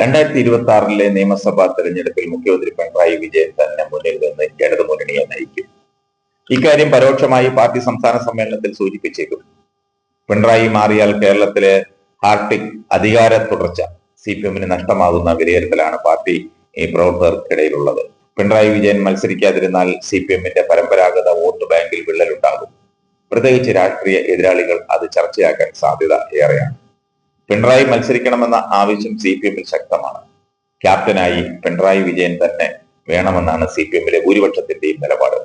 രണ്ടായിരത്തി ഇരുപത്തി ആറിലെ നിയമസഭാ തെരഞ്ഞെടുപ്പിൽ മുഖ്യമന്ത്രി പിണറായി വിജയൻ തന്നെ മുന്നിൽ നിന്ന് ഇടതു മുന്നണിയെ നയിക്കും. ഇക്കാര്യം പരോക്ഷമായി പാർട്ടി സംസ്ഥാന സമ്മേളനത്തിൽ സൂചിപ്പിച്ചേക്കും. പിണറായി മാറിയാൽ കേരളത്തിലെ ഹാർട്ടിക് അധികാര തുടർച്ച സി പി എമ്മിന് നഷ്ടമാകുന്ന വിലയിരുത്തലാണ് പാർട്ടി ഈ പ്രവർത്തകർക്കിടയിലുള്ളത്. പിണറായി വിജയൻ മത്സരിക്കാതിരുന്നാൽ സി പി എമ്മിന്റെ പരമ്പരാഗത വോട്ട് ബാങ്കിൽ വിള്ളലുണ്ടാകും. പ്രത്യേകിച്ച് രാഷ്ട്രീയ എതിരാളികൾ അത് ചർച്ചയാക്കാൻ സാധ്യത ഏറെയാണ്. പിണറായി മത്സരിക്കണമെന്ന ആവശ്യം സി പി എമ്മിൽ ശക്തമാണ്. ക്യാപ്റ്റനായി പിണറായി വിജയൻ തന്നെ വേണമെന്നാണ് സി പി എമ്മിലെ ഭൂരിപക്ഷത്തിന്റെയും നിലപാട്.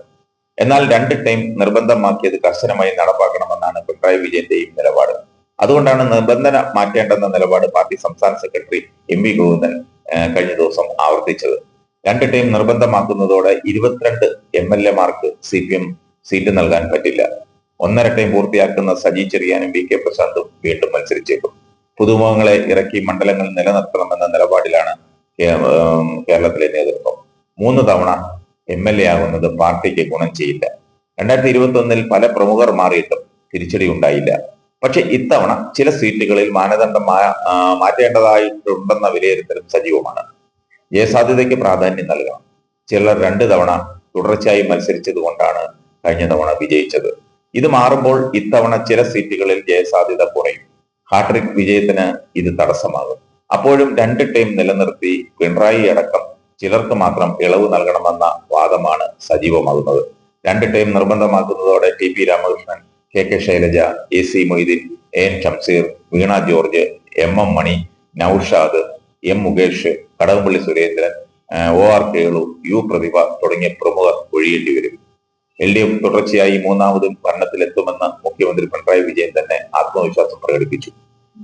എന്നാൽ രണ്ട് ടൈം നിർബന്ധമാക്കിയത് കർശനമായി നടപ്പാക്കണമെന്നാണ് പിണറായി വിജയന്റെയും നിലപാട്. അതുകൊണ്ടാണ് നിബന്ധന മാറ്റേണ്ടെന്ന നിലപാട് പാർട്ടി സംസ്ഥാന സെക്രട്ടറി എം വി ഗോവിന്ദൻ കഴിഞ്ഞ ദിവസം ആവർത്തിച്ചത്. രണ്ട് ടൈം നിർബന്ധമാക്കുന്നതോടെ ഇരുപത്തിരണ്ട് എം എൽ എമാർക്ക് സി പി എം സീറ്റ് നൽകാൻ പറ്റില്ല. ഒന്നര ടൈം പൂർത്തിയാക്കുന്ന സജി ചെറിയാനും വി കെ പ്രശാന്തും വീണ്ടും മത്സരിച്ചേക്കും. പുതുമുഖങ്ങളെ ഇറക്കി മണ്ഡലങ്ങൾ നിലനിർത്തണമെന്ന നിലപാടിലാണ് കേരളത്തിലെ നേതൃത്വം. മൂന്ന് തവണ എം എൽ എ ആകുന്നത് പാർട്ടിക്ക് ഗുണം ചെയ്യില്ല. രണ്ടായിരത്തി ഇരുപത്തി ഒന്നിൽ പല പ്രമുഖർ മാറിയിട്ടും തിരിച്ചടി ഉണ്ടായില്ല. പക്ഷെ ഇത്തവണ ചില സീറ്റുകളിൽ മാനദണ്ഡം മാറ്റേണ്ടതായിട്ടുണ്ടെന്ന വിലയിരുത്തലും സജീവമാണ്. ജയസാധ്യതയ്ക്ക് പ്രാധാന്യം നൽകണം. ചിലർ രണ്ട് തവണ തുടർച്ചയായി മത്സരിച്ചത് കൊണ്ടാണ് കഴിഞ്ഞ തവണ വിജയിച്ചത്. ഇത് മാറുമ്പോൾ ഇത്തവണ ചില സീറ്റുകളിൽ ജയസാധ്യത കുറയും. ഹാട്രിക് വിജയത്തിന് ഇത് തടസ്സമാകും. അപ്പോഴും രണ്ട് ടീം നിലനിർത്തി പിണറായി അടക്കം ചിലർക്ക് മാത്രം ഇളവ് നൽകണമെന്ന വാദമാണ് സജീവമാകുന്നത്. രണ്ട് team നിർബന്ധമാക്കുന്നതോടെ T P Ramakrishnan K K Shailaja A C Moideen A N Shamseer Veena George M M Mani Noushad M Mukesh Kadakampally Surendran O R Kelu U Prathibha തുടങ്ങിയ പ്രമുഖർ ഒഴിയേണ്ടി വരും. എൽ ഡി എഫ് തുടർച്ചയായി മൂന്നാമതും ഭരണത്തിലെത്തുമെന്ന് മുഖ്യമന്ത്രി പിണറായി വിജയൻ തന്നെ ആത്മവിശ്വാസം പ്രകടിപ്പിച്ചു.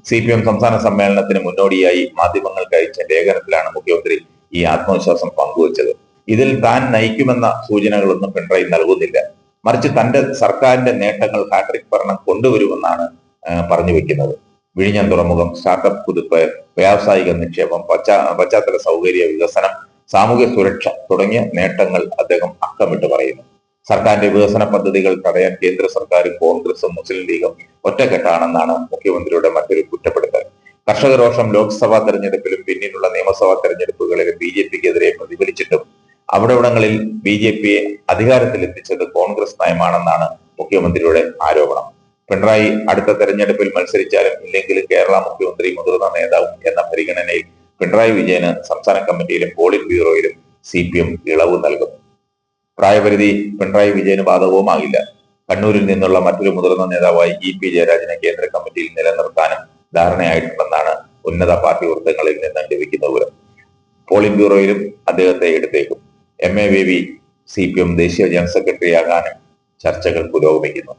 C P M സംസ്ഥാന സമ്മേളനത്തിന് മുന്നോടിയായി മാധ്യമങ്ങൾക്ക് അയച്ച ലേഖനത്തിലാണ് മുഖ്യമന്ത്രി ഈ ആത്മവിശ്വാസം പങ്കുവച്ചത്. ഇതിൽ താൻ നയിക്കുമെന്ന സൂചനകളൊന്നും പിണറായി നൽകുന്നില്ല. മറിച്ച് തന്റെ സർക്കാരിന്റെ നേട്ടങ്ങൾ ഹാട്രിക് ഭരണം കൊണ്ടുവരുമെന്നാണ് പറഞ്ഞു വെക്കുന്നത്. വിഴിഞ്ഞം തുറമുഖം സ്റ്റാർട്ടപ്പ് കുതിപ്പ് വ്യാവസായിക നിക്ഷേപം പശ്ചാ പശ്ചാത്തല സൗകര്യ വികസനം സാമൂഹ്യ സുരക്ഷ തുടങ്ങിയ നേട്ടങ്ങൾ അദ്ദേഹം അക്കമിട്ട് പറയുന്നു. സർക്കാരിന്റെ വികസന പദ്ധതികൾ തടയാൻ കേന്ദ്ര സർക്കാരും കോൺഗ്രസും മുസ്ലിം ലീഗും ഒറ്റക്കെട്ടാണെന്നാണ് മുഖ്യമന്ത്രിയുടെ മറ്റൊരു കുറ്റപ്പെടുത്തൽ. കർഷകരോഷം ലോക്സഭാ തെരഞ്ഞെടുപ്പിലും പിന്നീടുള്ള നിയമസഭാ തെരഞ്ഞെടുപ്പുകളിലും ബി ജെ പിക്കെതിരെ പ്രതിഫലിച്ചിട്ടും അവിടെവിടങ്ങളിൽ ബി ജെ പിയെ അധികാരത്തിലെത്തിച്ചത് കോൺഗ്രസ് നയമാണെന്നാണ് മുഖ്യമന്ത്രിയുടെ ആരോപണം. പിണറായി അടുത്ത തെരഞ്ഞെടുപ്പിൽ മത്സരിച്ചാലും ഇല്ലെങ്കിലും കേരള മുഖ്യമന്ത്രി മുതിർന്ന നേതാവും എന്ന പരിഗണനയിൽ പിണറായി വിജയന് സംസ്ഥാന കമ്മിറ്റിയിലും പോളിറ്റ് ബ്യൂറോയിലും സി പി എം ഇളവ് നൽകും. പ്രായപരിധി പിണറായി വിജയന് ബാധകവുമാകില്ല. കണ്ണൂരിൽ നിന്നുള്ള മറ്റൊരു മുതിർന്ന നേതാവായി ഇ പി ജയരാജനെ കേന്ദ്ര കമ്മിറ്റിയിൽ നിലനിർത്താനും ധാരണയായിട്ടുണ്ടെന്നാണ് ഉന്നത പാർട്ടി വൃത്തങ്ങളിൽ നിന്ന് ലഭിക്കുന്ന വിവരം. പോളിംഗ് ബ്യൂറോയിലും അദ്ദേഹത്തെ എടുത്തേക്കും. M A V C P M ദേശീയ ജനറൽ സെക്രട്ടറിയാകാനും ചർച്ചകൾ പുരോഗമിക്കുന്നു.